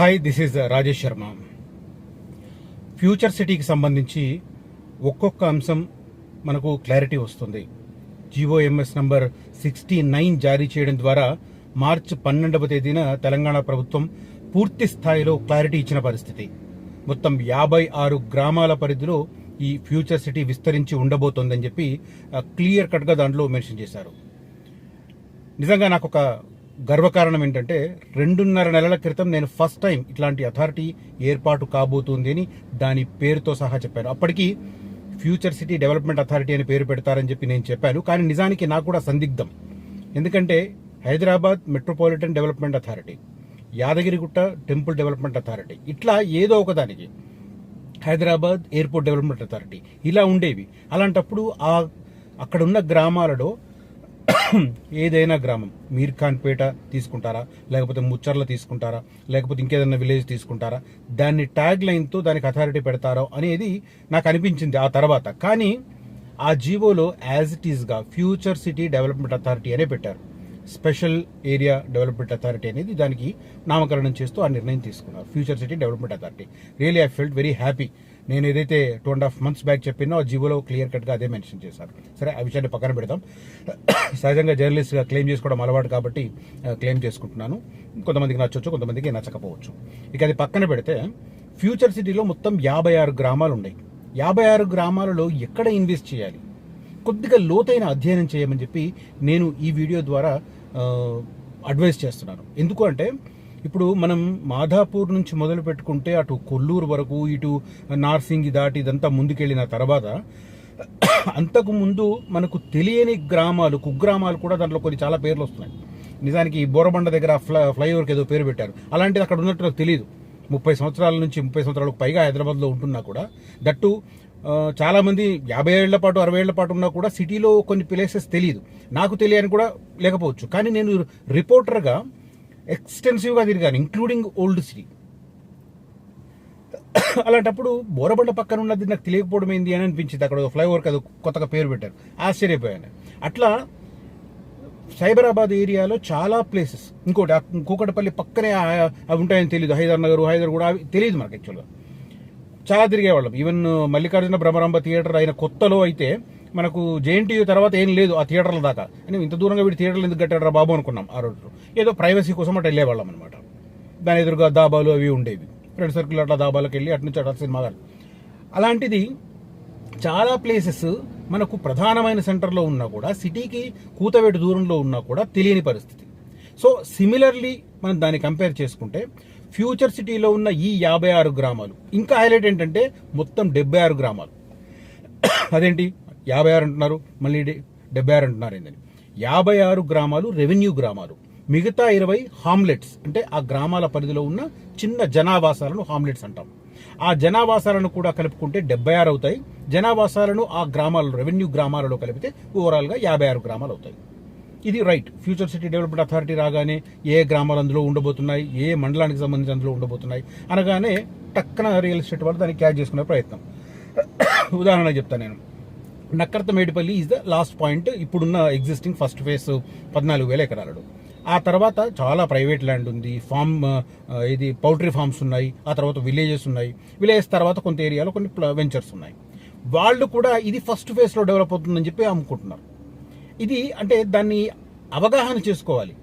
Hi this is Rajesh Sharma future సిటీకి సంబంధించి ఒక్కొక్క అంశం మనకు క్లారిటీ వస్తుంది. జిఓఎంఎస్ నంబర్ సిక్స్టీ నైన్ జారీ చేయడం ద్వారా మార్చి పన్నెండవ తేదీన తెలంగాణ ప్రభుత్వం పూర్తి స్థాయిలో క్లారిటీ ఇచ్చిన పరిస్థితి. మొత్తం యాభై ఆరు గ్రామాల పరిధిలో ఈ ఫ్యూచర్ సిటీ విస్తరించి ఉండబోతోందని చెప్పి uh, క్లియర్ కట్గా దాంట్లో మెన్షన్ చేశారు. నిజంగా నాకు ఒక గర్వకారణం ఏంటంటే రెండున్నర నెలల క్రితం నేను ఫస్ట్ టైం ఇట్లాంటి అథారిటీ ఏర్పాటు కాబోతుంది అని దాని పేరుతో సహా చెప్పాను. అప్పటికి ఫ్యూచర్ సిటీ డెవలప్మెంట్ అథారిటీ అని పేరు పెడతారని చెప్పి నేను చెప్పాను. కానీ నిజానికి నాకు కూడా సందిగ్ధం. ఎందుకంటే Hyderabad metropolitan development authority Yadagirigutta temple development authority ఇట్లా ఏదో ఒకదానికి హైదరాబాద్ ఎయిర్పోర్ట్ డెవలప్మెంట్ అథారిటీ ఇలా ఉండేవి. అలాంటప్పుడు ఆ అక్కడ ఉన్న గ్రామాలలో ఏదైనా గ్రామం మీర్ ఖాన్ పేట తీసుకుంటారా? లేకపోతే ముచ్చర్ల తీసుకుంటారా? లేకపోతే ఇంకేదైనా విలేజ్ తీసుకుంటారా? దాన్ని ట్యాగ్ లైన్తో దానికి అథారిటీ పెడతారో అనేది నాకు అనిపించింది ఆ తర్వాత. కానీ ఆ జీవోలో యాజ్ ఇట్ ఈస్గా ఫ్యూచర్ సిటీ డెవలప్మెంట్ అథారిటీ అనే పెట్టారు. స్పెషల్ ఏరియా డెవలప్మెంట్ అథారిటీ అనేది దానికి నామకరణం చేస్తూ ఆ నిర్ణయం తీసుకున్నారు. Future city development authority. Really I felt very happy నేను ఏదైతే two and half months back చెప్పినో ఆ జీవోలో క్లియర్ కట్గా అదే మెన్షన్ చేశారు సరే ఆ విషయాన్ని పక్కన పెడదాం. సహజంగా జర్నలిస్ట్గా క్లెయిమ్ చేసుకోవడం అలవాటు కాబట్టి క్లెయిమ్ చేసుకుంటున్నాను. కొంతమందికి నచ్చవచ్చు కొంతమందికి నచ్చకపోవచ్చు. ఇక అది పక్కన పెడితే ఫ్యూచర్ సిటీలో మొత్తం యాభై ఆరు గ్రామాలు ఉన్నాయి. యాభై ఆరు గ్రామాలలో ఎక్కడ ఇన్వెస్ట్ చేయాలి? కొద్దిగా లోతైన అధ్యయనం చేయమని చెప్పి నేను ఈ వీడియో ద్వారా అడ్వైస్ చేస్తున్నాను. ఎందుకు అంటే ఇప్పుడు మనం మాధాపూర్ నుంచి మొదలు పెట్టుకుంటే అటు కొల్లూరు వరకు ఇటు నార్సింగి దాటి ఇదంతా ముందుకెళ్ళిన తర్వాత అంతకు ముందు మనకు తెలియని గ్రామాలు కుగ్రామాలు కూడా దాంట్లో కొన్ని చాలా పేర్లు వస్తున్నాయి. నిజానికి బోరబండ దగ్గర ఫ్లై ఫ్లైఓవర్కి ఏదో పేరు పెట్టారు. అలాంటిది అక్కడ ఉన్నట్టు నాకు తెలియదు ముప్పై సంవత్సరాల నుంచి ముప్పై సంవత్సరాలకు పైగా హైదరాబాద్లో ఉంటున్నా కూడా. దట్టు చాలామంది యాభై ఏళ్ళ పాటు అరవై ఏళ్ళ పాటు ఉన్నా కూడా సిటీలో కొన్ని ప్లేసెస్ తెలియదు నాకు తెలియని కూడా లేకపోవచ్చు. కానీ నేను రిపోర్టర్గా ఎక్స్టెన్సివ్గా తిరిగాను ఇంక్లూడింగ్ ఓల్డ్ సిటీ అలాంటప్పుడు బోరబండ పక్కన ఉన్నది నాకు తెలియకపోవడం ఏంది అని అనిపించింది. అక్కడ ఫ్లైఓవర్కి అది కొత్తగా పేరు పెట్టారు. ఆశ్చర్యపోయాను. అట్లా సైబరాబాద్ ఏరియాలో చాలా ప్లేసెస్ ఇంకోటి కూకటపల్లి పక్కనే అవి ఉంటాయని తెలియదు హైదర్ నగర్ హైదర్ కూడా అవి తెలియదు మనకు యాక్చువల్గా చాలా తిరిగేవాళ్ళం. ఈవెన్ మల్లికార్జున భ్రమరంబ థియేటర్ అయిన కొత్తలో అయితే మనకు జేఎన్టీయూ తర్వాత ఏం లేదు ఆ థియేటర్ల దాకా. అని ఇంత దూరంగా వీడి థియేటర్లు ఎందుకు కట్టారా బాబు అనుకున్నాం ఆ రోజు. ఏదో ప్రైవసీ కోసం అటు వెళ్ళేవాళ్ళం అనమాట దాని ఎదురుగా దాబాలు అవి ఉండేవి. ఫ్రెండ్ సర్కిల్ అట్లా దాబాలకు వెళ్ళి అటు నుంచి అట్లా సినిమాలు. అలాంటిది చాలా ప్లేసెస్ మనకు ప్రధానమైన సెంటర్లో ఉన్నా కూడా సిటీకి కూతవేటు దూరంలో ఉన్నా కూడా తెలియని పరిస్థితి. సో సిమిలర్లీ మనం దాన్ని కంపేర్ చేసుకుంటే ఫ్యూచర్ సిటీలో ఉన్న ఈ యాభై ఆరు గ్రామాలు ఇంకా హైలైట్ ఏంటంటే మొత్తం డెబ్బై ఆరు గ్రామాలు. అదేంటి? యాభై ఆరు అంటున్నారు మళ్ళీ డెబ్బై ఆరు అంటున్నారు ఏంటని యాభై ఆరు గ్రామాలు రెవెన్యూ గ్రామాలు. మిగతా ఇరవై హామ్లెట్స్ అంటే ఆ గ్రామాల పరిధిలో ఉన్న చిన్న జనావాసాలను హామ్లెట్స్ అంటాం. ఆ జనావాసాలను కూడా కలుపుకుంటే డెబ్బై ఆరు అవుతాయి. జనావాసాలను ఆ గ్రామాలలో రెవెన్యూ గ్రామాలలో కలిపితే ఓవరాల్గా యాభై ఆరు గ్రామాలు అవుతాయి. ఇది right. Future city development authority రాగానే ఏ గ్రామాలు అందులో ఉండబోతున్నాయి ఏ మండలానికి సంబంధించి అందులో ఉండబోతున్నాయి అనగానే టక్కన రియల్ ఎస్టేట్ వాళ్ళు దాన్ని క్యాచ్ చేసుకునే ప్రయత్నం. ఉదాహరణ చెప్తాను నేను. Nakkarta Medipalli is the last point ఇప్పుడున్న ఎగ్జిస్టింగ్ ఫస్ట్ ఫేస్ పద్నాలుగు వేల ఎకరాలు ఆ తర్వాత చాలా ప్రైవేట్ ల్యాండ్ ఉంది. ఫామ్ uh, ఇది పౌల్ట్రీ ఫామ్స్ ఉన్నాయి. ఆ తర్వాత విలేజెస్ ఉన్నాయి. విలేజెస్ తర్వాత కొంత ఏరియాలో కొన్ని వెంచర్స్ ఉన్నాయి. వాళ్ళు కూడా ఇది ఫస్ట్ ఫేజ్లో డెవలప్ అవుతుందని చెప్పి అమ్ముకుంటున్నారు. ఇది అంటే దాన్ని అవగాహన చేసుకోవాలి.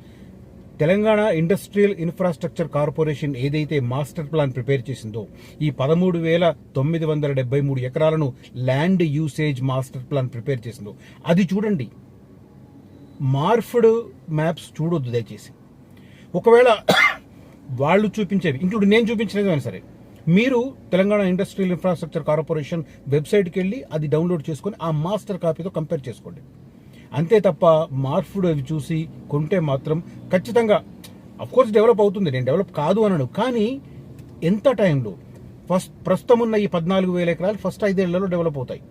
తెలంగాణ ఇండస్ట్రియల్ ఇన్ఫ్రాస్ట్రక్చర్ కార్పొరేషన్ ఏదైతే మాస్టర్ ప్లాన్ ప్రిపేర్ చేసిందో ఈ పదమూడు వేల తొమ్మిది వందల డెబ్బై మూడు ఎకరాలను land usage master plan prepare చేసిందో అది చూడండి. మార్ఫ్డ్ మ్యాప్స్ చూడొద్దు దయచేసి. ఒకవేళ వాళ్ళు చూపించేవి ఇంక్లూడ్ నేను చూపించలేదైనా సరే మీరు తెలంగాణ ఇండస్ట్రియల్ ఇన్ఫ్రాస్ట్రక్చర్ కార్పొరేషన్ వెబ్సైట్కి వెళ్ళి అది డౌన్లోడ్ చేసుకొని ఆ మాస్టర్ కాపీతో కంపేర్ చేసుకోండి. అంతే తప్ప మార్ఫుడ్ అవి చూసి కొంటే మాత్రం ఖచ్చితంగా కోర్స్ డెవలప్ అవుతుంది నేను డెవలప్ కాదు అనను కానీ ఎంత టైంలో? ఫస్ట్ ప్రస్తుతం ఉన్న ఈ పద్నాలుగు వేల ఎకరాలు ఫస్ట్ ఐదేళ్ళలో డెవలప్ అవుతాయి.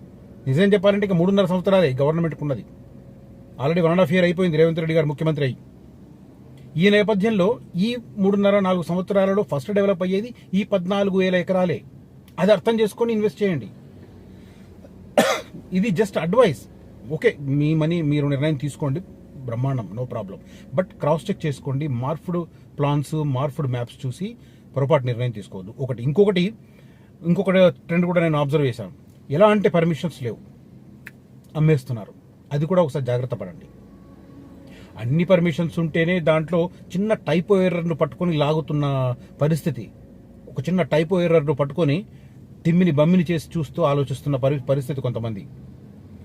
నిజం చెప్పాలంటే ఇక మూడున్నర సంవత్సరాలే గవర్నమెంట్కి ఉన్నది already one and half year అయిపోయింది రేవంత్ రెడ్డి గారు ముఖ్యమంత్రి అయ్యి ఈ నేపథ్యంలో ఈ మూడున్నర నాలుగు సంవత్సరాలలో ఫస్ట్ డెవలప్ అయ్యేది ఈ పద్నాలుగు వేల ఎకరాలే. అది అర్థం చేసుకొని ఇన్వెస్ట్ చేయండి. ఇది జస్ట్ అడ్వైస్ ఓకే మీ మనీ మీరు నిర్ణయం తీసుకోండి. బ్రహ్మాండం no problem. But cross check చేసుకోండి. మార్ఫ్డ్ ప్లాన్స్ మార్ఫ్డ్ మ్యాప్స్ చూసి పొరపాటు నిర్ణయం తీసుకోవద్దు. ఒకటి ఇంకొకటి ఇంకొకటి ట్రెండ్ కూడా నేను అబ్జర్వ్ చేశాను. ఎలా అంటే పర్మిషన్స్ లేవు. అమ్మేస్తున్నారు. అది కూడా ఒకసారి జాగ్రత్త పడండి. అన్ని పర్మిషన్స్ ఉంటేనే దాంట్లో చిన్న టైపో ఎర్రర్ను పట్టుకొని లాగుతున్న పరిస్థితి. ఒక చిన్న టైపో ఎర్రర్ను పట్టుకొని తిమ్మిని బమ్మిని చేసి చూస్తూ ఆలోచిస్తున్న పరి పరిస్థితి కొంతమంది.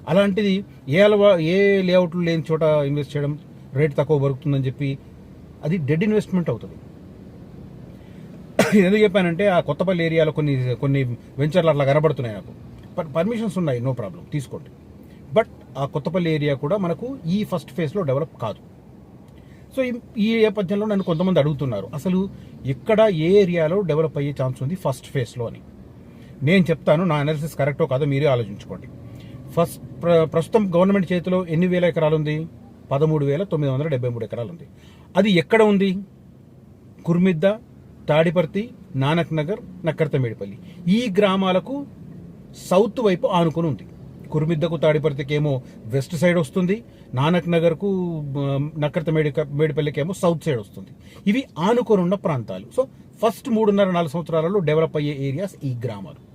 అలాంటిది ఏ అలవా ఏ లేఅవుట్లు లేని చోట ఇన్వెస్ట్ చేయడం రేట్ తక్కువ దొరుకుతుందని చెప్పి అది డెడ్ ఇన్వెస్ట్మెంట్ అవుతుంది. ఎందుకు చెప్పానంటే ఆ కొత్తపల్లి ఏరియాలో కొన్ని కొన్ని వెంచర్లు అట్లా కనబడుతున్నాయి నాకు. బట్ పర్మిషన్స్ ఉన్నాయి నో ప్రాబ్లం తీసుకోండి. బట్ ఆ కొత్తపల్లి ఏరియా కూడా మనకు ఈ ఫస్ట్ ఫేజ్లో డెవలప్ కాదు. సో ఈ- ఈ నేపథ్యంలో నన్ను కొంతమంది అడుగుతున్నారు. అసలు ఎక్కడ ఏ ఏరియాలో డెవలప్ అయ్యే ఛాన్స్ ఉంది ఫస్ట్ ఫేజ్లో అని. నేను చెప్తాను నా అనాలిసిస్ కరెక్టో కాదో మీరే ఆలోచించుకోండి. ఫస్ట్ ప్ర- ప్రస్తుతం గవర్నమెంట్ చేతిలో ఎన్ని వేల ఎకరాలు ఉంది పదమూడు వేల తొమ్మిది వందల డెబ్బై మూడు ఎకరాలు ఉంది అది ఎక్కడ ఉంది? కుర్మిద్ద తాడిపర్తి నానక్ నగర్ నక్కర్తమేడిపల్లి. ఈ గ్రామాలకు సౌత్ వైపు ఆనుకొని ఉంది. కుర్మిద్దకు తాడిపర్తికేమో వెస్ట్ సైడ్ వస్తుంది. నానక్ నగర్కు నక్కర్త మేడి మేడిపల్లికి ఏమో సౌత్ సైడ్ వస్తుంది. ఇవి ఆనుకొని ఉన్న ప్రాంతాలు. సో ఫస్ట్ మూడున్నర నాలుగు సంవత్సరాలలో డెవలప్ అయ్యే ఏరియాస్ ఈ గ్రామాలు.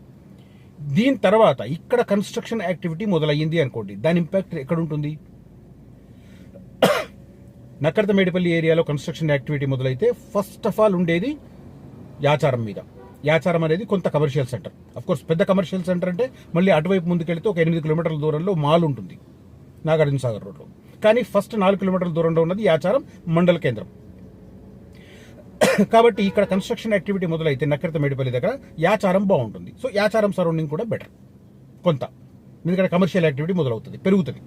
దీని తర్వాత ఇక్కడ కన్స్ట్రక్షన్ యాక్టివిటీ మొదలయ్యింది అనుకోండి. దాని ఇంపాక్ట్ ఎక్కడ ఉంటుంది నక్కర్త మేడిపల్లి ఏరియాలో కన్స్ట్రక్షన్ యాక్టివిటీ మొదలైతే ఫస్ట్ ఆఫ్ ఆల్ ఉండేది యాచారం మీద. యాచారం అనేది కొంత కమర్షియల్ సెంటర్ అఫ్ కోర్స్ పెద్ద కమర్షియల్ సెంటర్ అంటే మళ్ళీ అటువైపు ముందుకెళ్తే ఒక ఎనిమిది కిలోమీటర్ల దూరంలో మాల్ ఉంటుంది. నాగార్జున సాగర్ రోడ్లో. కానీ ఫస్ట్ నాలుగు కిలోమీటర్ల దూరంలో ఉన్నది యాచారం మండల కేంద్రం. కాబట్టి ఇక్కడ కన్స్ట్రక్షన్ యాక్టివిటీ మొదలైతే నక్కర్త మేడిపల్లి దగ్గర యాచారం బాగుంటుంది. సో యాచారం సరౌండింగ్ కూడా బెటర్ కొంత. ఎందుకంటే కమర్షియల్ యాక్టివిటీ మొదలవుతుంది పెరుగుతుంది.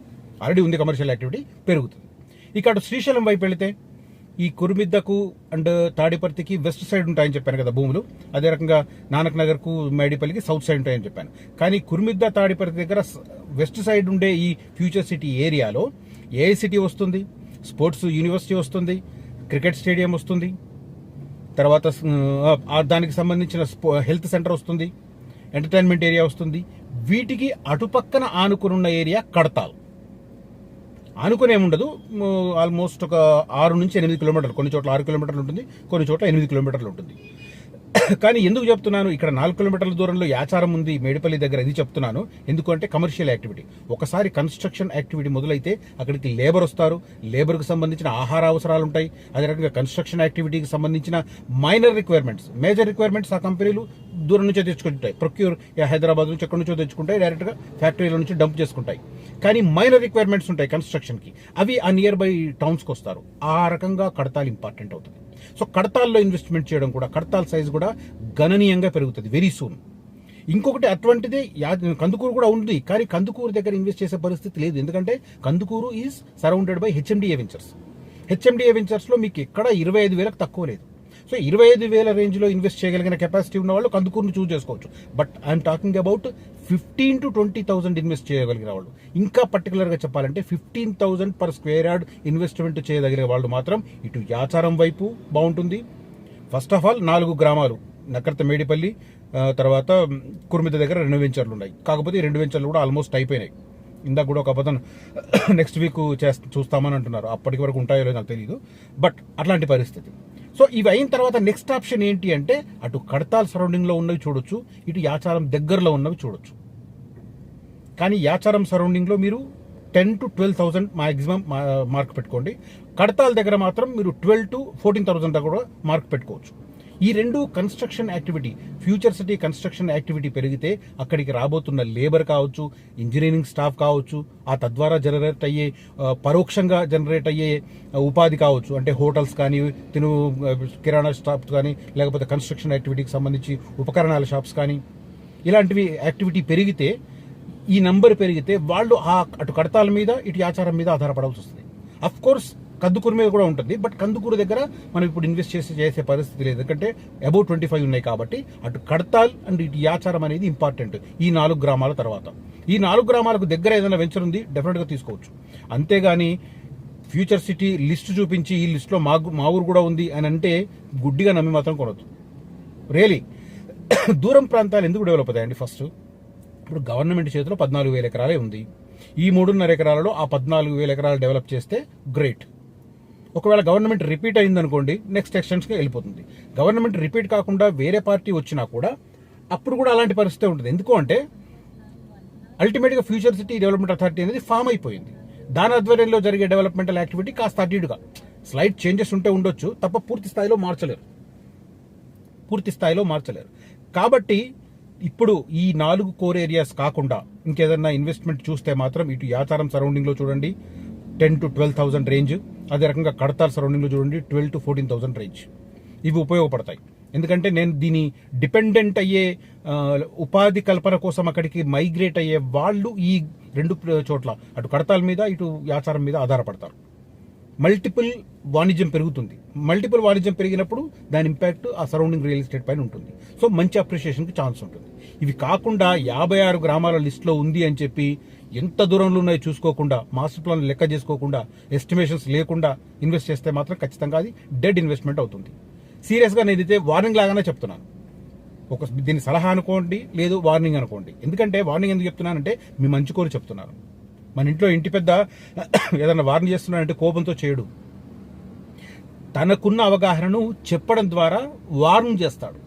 ఆల్రెడీ ఉంది కమర్షియల్ యాక్టివిటీ పెరుగుతుంది. ఇక్కడ శ్రీశైలం వైపు వెళితే ఈ కురుమిద్దకు అండ్ తాడిపర్తికి వెస్ట్ సైడ్ ఉంటాయని చెప్పాను కదా భూములు. అదే రకంగా నానక్ నగర్కు మేడిపల్లికి సౌత్ సైడ్ ఉంటాయని చెప్పాను. కానీ కురుమిద్ద తాడిపర్తి దగ్గర వెస్ట్ సైడ్ ఉండే ఈ ఫ్యూచర్ సిటీ ఏరియాలో ఏ సిటీ వస్తుంది? స్పోర్ట్స్ యూనివర్సిటీ వస్తుంది క్రికెట్ స్టేడియం వస్తుంది తర్వాత ఆ, దానికి సంబంధించిన స్పో- హెల్త్ సెంటర్ వస్తుంది ఎంటర్టైన్మెంట్ ఏరియా వస్తుంది. వీటికి అటుపక్కన ఆనుకునున్న ఏరియా కడతాల్. ఆనుకునే ఉండదు ఆల్మోస్ట్ ఒక ఆరు నుంచి ఎనిమిది కిలోమీటర్లు కొన్ని చోట్ల ఆరు కిలోమీటర్లు ఉంటుంది కొన్ని చోట్ల ఎనిమిది కిలోమీటర్లు ఉంటుంది. కానీ ఎందుకు చెప్తున్నాను? ఇక్కడ నాలుగు కిలోమీటర్ల దూరంలో యాచారం ఉంది మేడిపల్లి దగ్గర ఇది చెప్తున్నాను. ఎందుకంటే కమర్షియల్ యాక్టివిటీ ఒకసారి కన్స్ట్రక్షన్ యాక్టివిటీ మొదలైతే అక్కడికి లేబర్ వస్తారు. లేబర్కి సంబంధించిన ఆహార అవసరాలు ఉంటాయి. అదే రకంగా కన్స్ట్రక్షన్ యాక్టివిటీకి సంబంధించిన మైనర్ రిక్వైర్మెంట్స్ మేజర్ రిక్వైర్మెంట్స్ ఆ కంపెనీలు దూరం నుంచే తెచ్చుకుంటాయి. ప్రొక్యూర్ హైదరాబాద్ నుంచి ఎక్కడి నుంచో తెచ్చుకుంటాయి. డైరెక్ట్గా ఫ్యాక్టరీల నుంచి డంప్ చేసుకుంటాయి. కానీ మైనర్ రిక్వైర్మెంట్స్ ఉంటాయి కన్స్ట్రక్షన్కి అవి ఆ నియర్ బై టౌన్స్కి వస్తారు. ఆ రకంగా కడతాలు ఇంపార్టెంట్ అవుతుంది. సో కడతాల్లో ఇన్వెస్ట్మెంట్ చేయడం కూడా కడతాల సైజ్ కూడా గణనీయంగా పెరుగుతుంది వెరీ సూన్ ఇంకొకటి అటువంటిదే కందుకూరు కూడా ఉంది కానీ కందుకూరు దగ్గర ఇన్వెస్ట్ చేసే పరిస్థితి లేదు. ఎందుకంటే Kandukur is surrounded by HMDA ventures HMDA వెంచర్స్లో మీకు ఎక్కడ ఇరవై ఐదు వేలకు తక్కువ లేదు. సో ఇరవై ఐదు వేల రేంజ్లో ఇన్వెస్ట్ చేయగలిగిన కెపాసిటీ ఉన్న వాళ్ళు కందుకూరుని చూస్ చేసుకోవచ్చు. But I'm talking about fifteen to twenty thousand invest చేయగలిగిన వాళ్ళు. ఇంకా పర్టికులర్గా చెప్పాలంటే fifteen thousand per square yard investment చేయదగిన వాళ్ళు మాత్రం ఇటు యాచారం వైపు బాగుంటుంది. ఫస్ట్ ఆఫ్ ఆల్ నాలుగు గ్రామాలు. నకర్త మేడిపల్లి తర్వాత కుర్మిద దగ్గర రెండు వెంచర్లు ఉన్నాయి. కాకపోతే రెండు వెంచర్లు కూడా ఆల్మోస్ట్ అయిపోయినాయి. ఇందాక కూడా ఒక అబద్ధం నెక్స్ట్ వీక్ చేస్తా చూస్తామని అంటున్నారు. అప్పటికి వరకు ఉంటాయో లేదో నాకు తెలియదు బట్ అట్లాంటి పరిస్థితి. సో ఇవి అయిన తర్వాత నెక్స్ట్ ఆప్షన్ ఏంటి అంటే అటు కడతాల్ సరౌండింగ్లో ఉన్నవి చూడొచ్చు ఇటు యాచారం దగ్గరలో ఉన్నవి చూడొచ్చు. కానీ యాచారం సరౌండింగ్లో మీరు ten to twelve thousand maximum mark పెట్టుకోండి. కడతాల దగ్గర మాత్రం మీరు ట్వెల్వ్ టు ఫోర్టీన్ థౌసండ్ దాకా కూడా మార్క్ పెట్టుకోవచ్చు. ఈ రెండు construction activity future city construction activity పెరిగితే అక్కడికి రాబోతున్న లేబర్ కావచ్చు ఇంజనీరింగ్ స్టాఫ్ కావచ్చు ఆ తద్వారా జనరేట్ అయ్యే పరోక్షంగా జనరేట్ అయ్యే ఉపాధి కావచ్చు. అంటే హోటల్స్ కానీ తిను కిరాణా షాప్స్ కానీ లేకపోతే కన్స్ట్రక్షన్ యాక్టివిటీకి సంబంధించి ఉపకరణాల షాప్స్ కానీ ఇలాంటివి యాక్టివిటీ పెరిగితే ఈ నంబర్ పెరిగితే వాళ్ళు ఆ అటు కడతాల మీద ఇటు ఆచారం మీద ఆధారపడాల్సి వస్తుంది. అఫ్ కోర్స్ కందుకూరు మీద కూడా ఉంటుంది. బట్ కందుకూరు దగ్గర మనం ఇప్పుడు ఇన్వెస్ట్ చేసి చేసే పరిస్థితి లేదు. ఎందుకంటే అబౌట్ ట్వంటీ ఫైవ్ ఉన్నాయి కాబట్టి అటు కడతాల్ అండ్ ఇటు యాచారం అనేది ఇంపార్టెంట్ ఈ నాలుగు గ్రామాల తర్వాత. ఈ నాలుగు గ్రామాలకు దగ్గర ఏదైనా వెంచర్ ఉంది డెఫినెట్గా తీసుకోవచ్చు. అంతేగాని ఫ్యూచర్ సిటీ లిస్ట్ చూపించి ఈ లిస్ట్లో మా మా ఊరు కూడా ఉంది అని అంటే గుడ్డిగా నమ్మి మాత్రం కొనొద్దు. రియలీ దూరం ప్రాంతాలు ఎందుకు డెవలప్ అవుతాయండి ఫస్ట్ ఇప్పుడు గవర్నమెంట్ చేతిలో పద్నాలుగు వేల ఎకరాలే ఉంది. ఈ మూడున్నర ఎకరాలలో ఆ పద్నాలుగు వేల ఎకరాలు డెవలప్ చేస్తే గ్రేట్ ఒకవేళ గవర్నమెంట్ రిపీట్ అయిందనుకోండి నెక్స్ట్ ఎక్స్టెన్షన్కి వెళ్ళిపోతుంది. గవర్నమెంట్ రిపీట్ కాకుండా వేరే పార్టీ వచ్చినా కూడా అప్పుడు కూడా అలాంటి పరిస్థితి ఉంటుంది. ఎందుకు అంటే అల్టిమేట్గా ఫ్యూచర్ సిటీ డెవలప్మెంట్ అథారిటీ అనేది ఫామ్ అయిపోయింది. దాని ఆధ్వర్యంలో జరిగే డెవలప్మెంటల్ యాక్టివిటీ కాస్త అడ్డీడుగా స్లైట్ చేంజెస్ ఉంటే ఉండొచ్చు తప్ప పూర్తి స్థాయిలో మార్చలేరు. పూర్తి స్థాయిలో మార్చలేరు. కాబట్టి ఇప్పుడు ఈ నాలుగు కోర్ ఏరియాస్ కాకుండా ఇంకేదన్నా ఇన్వెస్ట్మెంట్ చూస్తే మాత్రం ఇటు యాచారం సరౌండింగ్లో చూడండి ten to twelve thousand range. అదే రకంగా కడతాల్ సరౌండింగ్లో చూడండి twelve to fourteen thousand range. ఇవి ఉపయోగపడతాయి. ఎందుకంటే నేను దీని డిపెండెంట్ అయ్యే ఉపాధి కల్పన కోసం అక్కడికి మైగ్రేట్ అయ్యే వాళ్ళు ఈ రెండు చోట్ల. అటు కడతాల మీద ఇటు యాచారం మీద ఆధారపడతారు. మల్టిపుల్ వాణిజ్యం పెరుగుతుంది. మల్టిపుల్ వాణిజ్యం పెరిగినప్పుడు దాని ఇంపాక్ట్ ఆ సరౌండింగ్ రియల్ ఎస్టేట్ పైన ఉంటుంది. సో మంచి అప్రిషియేషన్కి ఛాన్స్ ఉంటుంది. ఇవి కాకుండా యాభై ఆరు గ్రామాల లిస్టులో ఉంది అని చెప్పి ఎంత దూరంలో ఉన్నాయో చూసుకోకుండా మాస్టర్ ప్లాన్ లెక్క చేసుకోకుండా ఎస్టిమేషన్స్ లేకుండా ఇన్వెస్ట్ చేస్తే మాత్రం ఖచ్చితంగా అది డెడ్ ఇన్వెస్ట్మెంట్ అవుతుంది. సీరియస్గా నేను ఇదే వార్నింగ్ లాగానే చెప్తున్నాను. ఒక దీని సలహా అనుకోండి లేదు వార్నింగ్ అనుకోండి. ఎందుకంటే వార్నింగ్ ఎందుకు చెప్తున్నానంటే మీ మంచి కోరి చెప్తున్నాను మన ఇంట్లో ఇంటి పెద్ద ఏదైనా వార్నింగ్ చేస్తున్నాడంటే కోపంతో చేయడు. తనకున్న అవగాహనను చెప్పడం ద్వారా వార్న్ చేస్తాడు.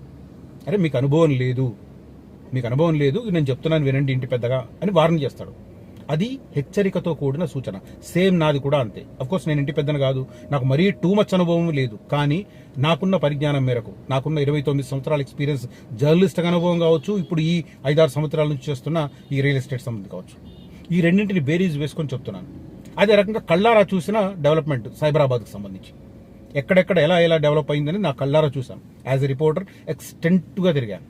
అరే మీకు అనుభవం లేదు. మీకు అనుభవం లేదు నేను చెప్తున్నాను వినండి ఇంటి పెద్దగా అని వార్న్ చేస్తాడు. అది హెచ్చరికతో కూడిన సూచన. సేమ్ నాది కూడా అంతే. కోర్స్ నేను ఇంటి పెద్దను కాదు. నాకు మరీ టూ మచ్ అనుభవం లేదు. కానీ నాకున్న పరిజ్ఞానం మేరకు నాకున్న ఇరవై తొమ్మిది సంవత్సరాల ఎక్స్పీరియన్స్ జర్నలిస్ట్ అనుభవం కావచ్చు ఇప్పుడు ఈ ఐదారు సంవత్సరాల నుంచి చేస్తున్న ఈ రియల్ ఎస్టేట్ సంబంధం కావచ్చు. ఈ రెండింటిని బేరీజ్ వేసుకొని చెప్తున్నాను. అదే రకంగా కళ్ళారా చూసిన డెవలప్మెంట్ సైబరాబాద్కి సంబంధించి. ఎక్కడెక్కడ ఎలా ఎలా డెవలప్ అయిందని నా కళ్ళారా చూశాను. యాజ్ ఎ రిపోర్టర్ ఎక్స్టెంట్గా తిరిగాను.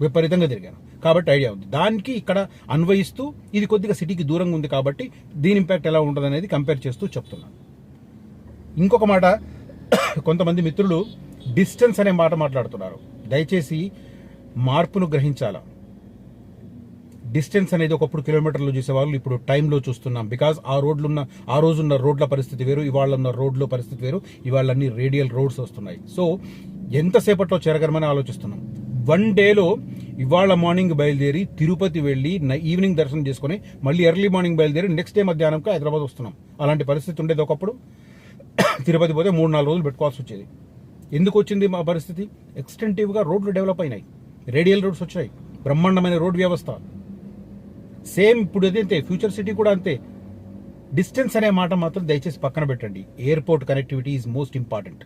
విపరీతంగా తిరిగాను. కాబట్టి ఐడియా ఉంది. దానికి ఇక్కడ అన్వయిస్తూ ఇది కొద్దిగా సిటీకి దూరంగా ఉంది కాబట్టి దీని ఇంపాక్ట్ ఎలా ఉంటుంది అనేది కంపేర్ చేస్తూ చెప్తున్నాను. ఇంకొక మాట కొంతమంది మిత్రులు డిస్టెన్స్ అనే మాట మాట్లాడుతున్నారు. దయచేసి మార్పును గ్రహించాలా? డిస్టెన్స్ అనేది ఒకప్పుడు కిలోమీటర్లు చూసేవాళ్ళు ఇప్పుడు టైంలో చూస్తున్నాం. బికాజ్ ఆ రోడ్లు ఉన్న ఆ రోజున్న రోడ్ల పరిస్థితి వేరు ఇవాళ ఉన్న రోడ్ల పరిస్థితి వేరు ఇవాళ అన్ని రేడియల్ రోడ్స్ వస్తున్నాయి. సో ఎంతసేపట్లో చేరగలమని ఆలోచిస్తున్నాం. వన్ డేలో ఇవాళ మార్నింగ్ బయలుదేరి తిరుపతి వెళ్ళి ఈవినింగ్ దర్శనం చేసుకుని మళ్ళీ ఎర్లీ మార్నింగ్ బయలుదేరి నెక్స్ట్ డే మధ్యాహ్నంకి హైదరాబాద్ వస్తున్నాం. అలాంటి పరిస్థితి ఉండేది ఒకప్పుడు. తిరుపతి పోతే మూడు నాలుగు రోజులు పెట్టుకోవాల్సి వచ్చేది. ఎందుకు వచ్చింది మా పరిస్థితి? ఎక్స్టెంటివ్గా రోడ్లు డెవలప్ అయినాయి. రేడియల్ రోడ్స్ వచ్చాయి. బ్రహ్మాండమైన రోడ్ వ్యవస్థ. సేమ్ ఇప్పుడు అది అంతే. ఫ్యూచర్ సిటీ కూడా అంతే. డిస్టెన్స్ అనే మాట మాత్రం దయచేసి పక్కన పెట్టండి. Airport connectivity is most important.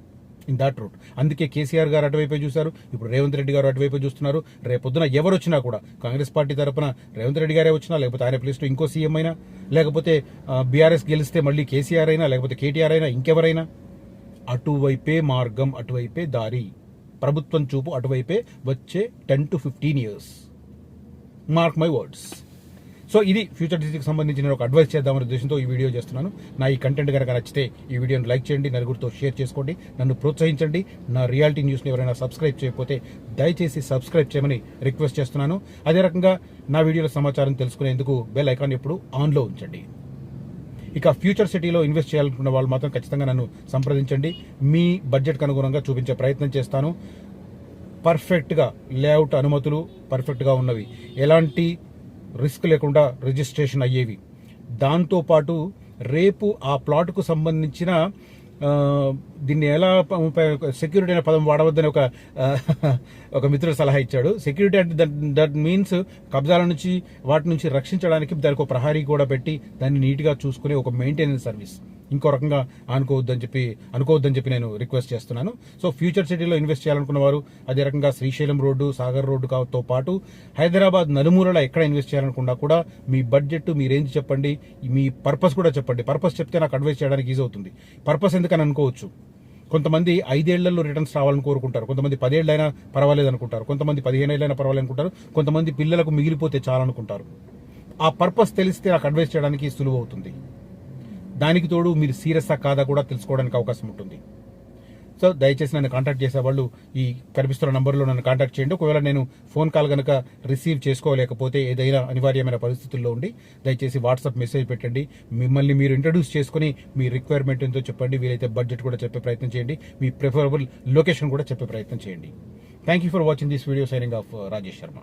In that route. అందుకే కేసీఆర్ గారు అటువైపే చూశారు ఇప్పుడు రేవంత్ రెడ్డి గారు అటువైపే చూస్తున్నారు. రేపొద్దున ఎవరు వచ్చినా కూడా కాంగ్రెస్ పార్టీ తరపున రేవంత్ రెడ్డి గారే వచ్చినా లేకపోతే ఆయన ప్లేస్లో ఇంకో సీఎం అయినా లేకపోతే బీఆర్ఎస్ గెలిస్తే మళ్ళీ కేసీఆర్ అయినా లేకపోతే కేటీఆర్ అయినా ఇంకెవరైనా. అటువైపే మార్గం అటువైపే దారి. ప్రభుత్వం చూపు అటువైపే వచ్చే ten to fifteen years mark my words so ఇది ఫ్యూచర్ డిజిట్కి సంబంధించి నేను ఒక అడ్వైస్ చేద్దామనే ఉద్దేశంతో ఈ వీడియో చేస్తున్నాను. నా ఈ కంటెంట్ కనుక నచ్చితే ఈ వీడియోని లైక్ చేయండి నలుగురితో షేర్ చేసుకోండి నన్ను ప్రోత్సహించండి. నా రియాలిటీ న్యూస్ని ఎవరైనా సబ్స్క్రైబ్ చేయకపోతే దయచేసి సబ్స్క్రైబ్ చేయమని రిక్వెస్ట్ చేస్తున్నాను. అదే రకంగా నా వీడియోల సమాచారం తెలుసుకునేందుకు బెల్ ఐకాన్ ఎప్పుడు ఆన్లో ఉంచండి. ఇక ఫ్యూచర్ సిటీలో ఇన్వెస్ట్ చేయాలనుకున్న వాళ్ళు మాత్రం ఖచ్చితంగా నన్ను సంప్రదించండి. మీ బడ్జెట్కి అనుగుణంగా చూపించే ప్రయత్నం చేస్తాను. పర్ఫెక్ట్గా లేఅవుట్ అనుమతులు పర్ఫెక్ట్గా ఉన్నవి. ఎలాంటి రిస్క్ లేకుండా రిజిస్ట్రేషన్ అయ్యేవి. దాంతోపాటు రేపు ఆ ప్లాట్కు సంబంధించిన దీన్ని ఎలా సెక్యూరిటీ అనే పదం వాడవద్దని ఒక ఒక మిత్రుడు సలహా ఇచ్చాడు. సెక్యూరిటీ అంటే దట్ దట్ మీన్స్ కబ్జాల నుంచి వాటి నుంచి రక్షించడానికి దానికి ఒక ప్రహారీ కూడా పెట్టి దాన్ని నీట్గా చూసుకునే ఒక మెయింటెనెన్స్ సర్వీస్. ఇంకో రకంగా అనుకోవద్దని చెప్పి అనుకోవద్దని చెప్పి నేను రిక్వెస్ట్ చేస్తున్నాను. సో ఫ్యూచర్ సిటీలో ఇన్వెస్ట్ చేయాలనుకున్న వారు అదే రకంగా శ్రీశైలం రోడ్డు సాగర్ రోడ్డు తో పాటు హైదరాబాద్ నలుమూలలో ఎక్కడ ఇన్వెస్ట్ చేయాలనుకున్నా కూడా మీ బడ్జెట్ మీ రేంజ్ చెప్పండి మీ పర్పస్ కూడా చెప్పండి. పర్పస్ చెప్తే నాకు అడ్వైస్ చేయడానికి ఈజీ అవుతుంది. పర్పస్ ఎందుకని అనుకోవచ్చు? కొంతమంది ఐదేళ్ళలో రిటర్న్స్ రావాలని కోరుకుంటారు. కొంతమంది పదేళ్ళైనా పర్వాలేదు అనుకుంటారు. కొంతమంది పదిహేను ఏళ్ళైనా పర్వాలేదు అనుకుంటారు. కొంతమంది పిల్లలకు మిగిలిపోతే చాలనుకుంటారు. ఆ పర్పస్ తెలిస్తే నాకు అడ్వైస్ చేయడానికి సులువు అవుతుంది. దానికి తోడు మీరు సీరియస్సా కాదా కూడా తెలుసుకోవడానికి అవకాశం ఉంటుంది. సో దయచేసి నన్ను కాంటాక్ట్ చేసే వాళ్ళు ఈ కనిపిస్తున్న నంబర్లో నన్ను కాంటాక్ట్ చేయండి. ఒకవేళ నేను ఫోన్ కాల్ కనుక రిసీవ్ చేసుకోలేకపోతే ఏదైనా అనివార్యమైన పరిస్థితుల్లో ఉండి దయచేసి వాట్సాప్ మెసేజ్ పెట్టండి. మిమ్మల్ని మీరు ఇంట్రడ్యూస్ చేసుకుని మీ రిక్వైర్మెంట్ ఎంతో చెప్పండి. వీలైతే బడ్జెట్ కూడా చెప్పే ప్రయత్నం చేయండి. మీ ప్రిఫరబుల్ లొకేషన్ కూడా చెప్పే ప్రయత్నం చేయండి. Thank you for watching this video signing off Rajesh Sharma